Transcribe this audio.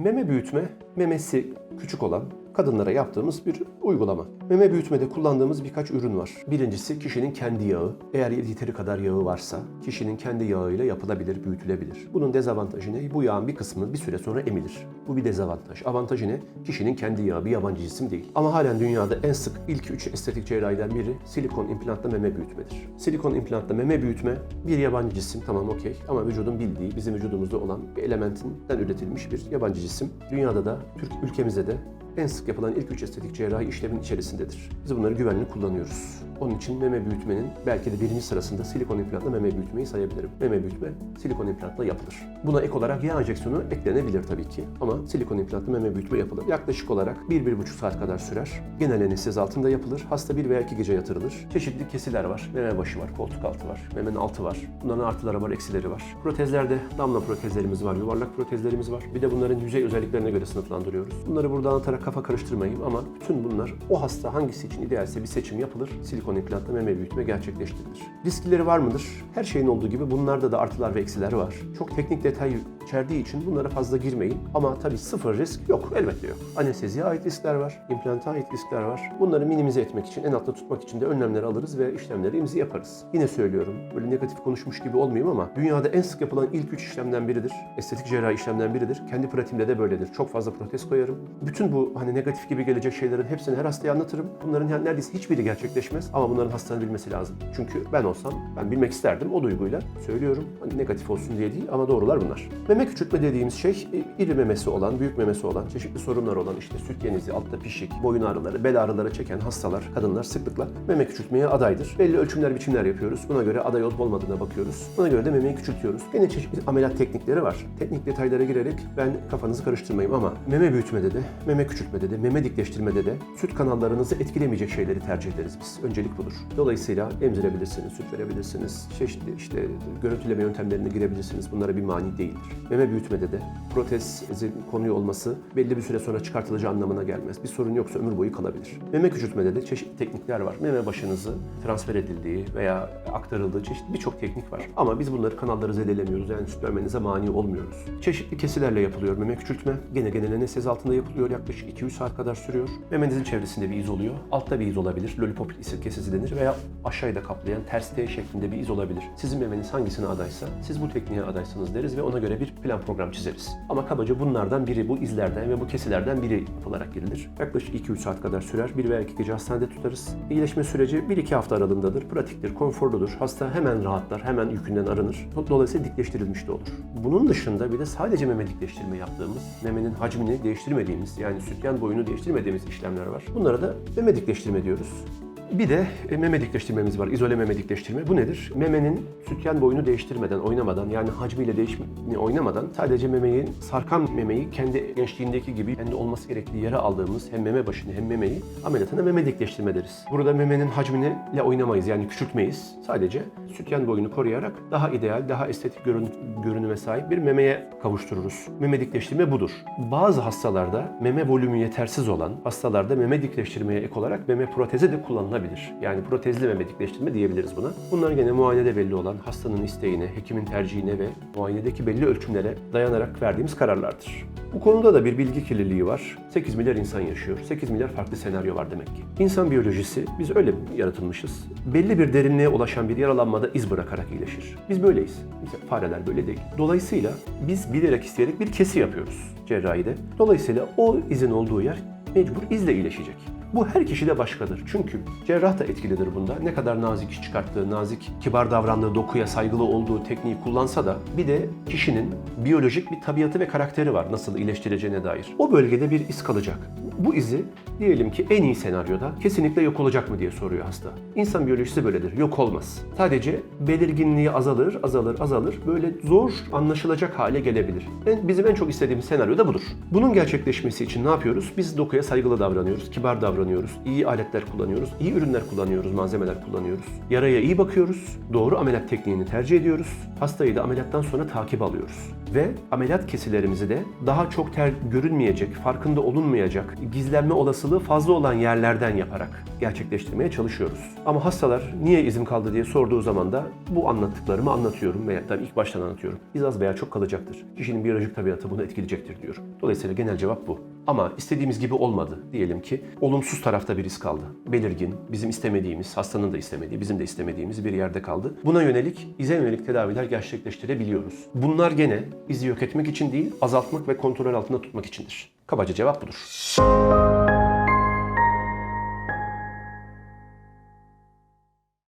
Meme büyütme, memesi küçük olan kadınlara yaptığımız bir uygulama. Meme büyütmede kullandığımız birkaç ürün var. Birincisi kişinin kendi yağı. Eğer yeteri kadar yağı varsa kişinin kendi yağıyla yapılabilir, büyütülebilir. Bunun dezavantajı ne? Bu yağın bir kısmı bir süre sonra emilir. Bu bir dezavantaj. Avantajı ne? Kişinin kendi yağı bir yabancı cisim değil. Ama halen dünyada en sık ilk üç estetik cerrahiden biri silikon implantla meme büyütmedir. Silikon implantla meme büyütme bir yabancı cisim tamam okey ama vücudun bildiği bizim vücudumuzda olan bir elementinden üretilmiş bir yabancı cisim. Dünyada da Türk ülkemizde de en sık yapılan ilk üç estetik cerrahi işlemin içerisindedir. Biz bunları güvenli kullanıyoruz. Onun için meme büyütmenin belki de birinci sırasında silikon implantla meme büyütmeyi sayabilirim. Meme büyütme silikon implantla yapılır. Buna ek olarak yağ enjeksiyonu eklenebilir tabii ki ama silikon implantla meme büyütme yapılır. Yaklaşık olarak 1-1,5 saat kadar sürer. Genel anestezi altında yapılır. Hasta bir veya iki gece yatırılır. Çeşitli kesiler var. Meme başı var, koltuk altı var, memenin altı var. Bunların artıları var, eksileri var. Protezlerde damla protezlerimiz var, yuvarlak protezlerimiz var. Bir de bunların yüzey özelliklerine göre sınıflandırıyoruz. Bunları burada anlatarak kafa karıştırmayayım ama bütün bunlar o hasta hangisi için idealse bir seçim yapılır. Silikon implantla meme büyütme gerçekleştirilir. Riskleri var mıdır? Her şeyin olduğu gibi bunlarda da artılar ve eksiler var. Çok teknik detay içerdiği için bunlara fazla girmeyin. Ama tabii sıfır risk yok, elbette yok. Anesteziye ait riskler var, implanta ait riskler var. Bunları minimize etmek için, en altta tutmak için de önlemler alırız ve işlemlerimizi yaparız. Yine söylüyorum, böyle negatif konuşmuş gibi olmayayım ama dünyada en sık yapılan ilk üç işlemden biridir. Estetik cerrahi işlemden biridir. Kendi pratiğimde de böyledir. Çok fazla protez koyarım. Bütün bu hani negatif gibi gelecek şeylerin hepsini her hastaya anlatırım. Bunların yani neredeyse hiçbiri gerçekleşmez ama bunların hastanın bilmesi lazım. Çünkü ben olsam ben bilmek isterdim o duyguyla söylüyorum. Hani negatif olsun diye değil ama doğrular bunlar. Meme küçültme dediğimiz şey e, iri memesi olan, büyük memesi olan, çeşitli sorunlar olan işte süt genizi, altta pişik, boyun ağrıları, bel ağrıları çeken hastalar, kadınlar sıklıkla meme küçültmeye adaydır. Belli ölçümler, biçimler yapıyoruz. Buna göre aday olup olmadığına bakıyoruz. Buna göre de memeyi küçültüyoruz. Gene çeşitli ameliyat teknikleri var. Teknik detaylara girerek ben kafanızı karıştırmayayım ama meme büyütmede de, meme küçültmede de, meme dikleştirmede de süt kanallarınızı etkilemeyecek şeyleri tercih ederiz biz. Öncelik budur. Dolayısıyla emzirebilirsiniz, süt verebilirsiniz, çeşitli işte görüntüleme yöntemlerine girebilirsiniz. Bunlara bir mani değildir. Meme büyütmede de protezin konuyu olması belli bir süre sonra çıkartılacağı anlamına gelmez. Bir sorun yoksa ömür boyu kalabilir. Meme küçültmede de çeşitli teknikler var. Meme başınızı transfer edildiği veya aktarıldığı çeşitli birçok teknik var. Ama biz bunları kanalları zedelemiyoruz. Yani süt vermenize mani olmuyoruz. Çeşitli kesilerle yapılıyor meme küçültme. Gene gene anestezi altında yapılıyor. Yaklaşık 2-3 saat kadar sürüyor. Memenizin çevresinde bir iz oluyor. Altta bir iz olabilir. Lollipop kesesi denir veya aşağıya da kaplayan ters T şeklinde bir iz olabilir. Sizin memeniz hangisine adaysa siz bu tekniğe adaysanız deriz ve ona göre bir plan program çizeriz. Ama kabaca bunlardan biri bu izlerden ve bu kesilerden biri yapılarak girilir. Yaklaşık 2-3 saat kadar sürer. Bir veya iki gece hastanede tutarız. İyileşme süreci 1-2 hafta aralığındadır. Pratiktir, konforludur. Hasta hemen rahatlar, hemen yükünden arınır. Dolayısıyla dikleştirilmiş de olur. Bunun dışında bir de sadece meme dikleştirme yaptığımız, memenin hacmini değiştirmediğimiz yani sütyen boyunu değiştirmediğimiz işlemler var. Bunlara da meme dikleştirme diyoruz. Bir de e, meme dikleştirmemiz var. İzole meme dikleştirme. Bu nedir? Memenin sütyen boyunu değiştirmeden, oynamadan yani hacmiyle değişimini oynamadan sadece memeyi, sarkan memeyi kendi gençliğindeki gibi kendi olması gerektiği yere aldığımız hem meme başını hem memeyi ameliyatına meme dikleştirme deriz. Burada memenin hacmini oynamayız yani küçültmeyiz. Sadece sütyen boyunu koruyarak daha ideal, daha estetik görün, görünüme sahip bir memeye kavuştururuz. Meme dikleştirme budur. Bazı hastalarda meme volümü yetersiz olan hastalarda meme dikleştirmeye ek olarak meme protezi de kullanılabilir. Yani protezli meme dikleştirme diyebiliriz buna. Bunlar gene muayenede belli olan hastanın isteğine, hekimin tercihine ve muayenedeki belli ölçümlere dayanarak verdiğimiz kararlardır. Bu konuda da bir bilgi kirliliği var. 8 milyar insan yaşıyor. 8 milyar farklı senaryo var demek ki. İnsan biyolojisi, biz öyle yaratılmışız. Belli bir derinliğe ulaşan bir yaralanmada iz bırakarak iyileşir. Biz böyleyiz. Mesela fareler böyle değil. Dolayısıyla biz bilerek isteyerek bir kesi yapıyoruz cerrahide. Dolayısıyla o izin olduğu yer mecbur izle iyileşecek. Bu her kişide başkadır. Çünkü cerrah da etkilidir bunda. Ne kadar nazik iş çıkarttığı, nazik, kibar davrandığı, dokuya saygılı olduğu tekniği kullansa da bir de kişinin biyolojik bir tabiatı ve karakteri var nasıl iyileştireceğine dair. O bölgede bir iz kalacak. Bu izi diyelim ki en iyi senaryoda kesinlikle yok olacak mı diye soruyor hasta. İnsan biyolojisi böyledir. Yok olmaz. Sadece belirginliği azalır, azalır, azalır. Böyle zor anlaşılacak hale gelebilir. En, bizim en çok istediğimiz senaryo da budur. Bunun gerçekleşmesi için ne yapıyoruz? Biz dokuya saygılı davranıyoruz, kibar davranıyoruz davranıyoruz, iyi aletler kullanıyoruz, iyi ürünler kullanıyoruz, malzemeler kullanıyoruz. Yaraya iyi bakıyoruz, doğru ameliyat tekniğini tercih ediyoruz. Hastayı da ameliyattan sonra takip alıyoruz. Ve ameliyat kesilerimizi de daha çok ter görünmeyecek, farkında olunmayacak, gizlenme olasılığı fazla olan yerlerden yaparak gerçekleştirmeye çalışıyoruz. Ama hastalar niye izim kaldı diye sorduğu zaman da bu anlattıklarımı anlatıyorum veya tabii ilk baştan anlatıyorum. İz az veya çok kalacaktır. Kişinin biyolojik tabiatı bunu etkileyecektir diyorum. Dolayısıyla genel cevap bu. Ama istediğimiz gibi olmadı. Diyelim ki olumsuz tarafta bir risk kaldı. Belirgin, bizim istemediğimiz, hastanın da istemediği, bizim de istemediğimiz bir yerde kaldı. Buna yönelik, ize yönelik tedaviler gerçekleştirebiliyoruz. Bunlar gene izi yok etmek için değil, azaltmak ve kontrol altında tutmak içindir. Kabaca cevap budur.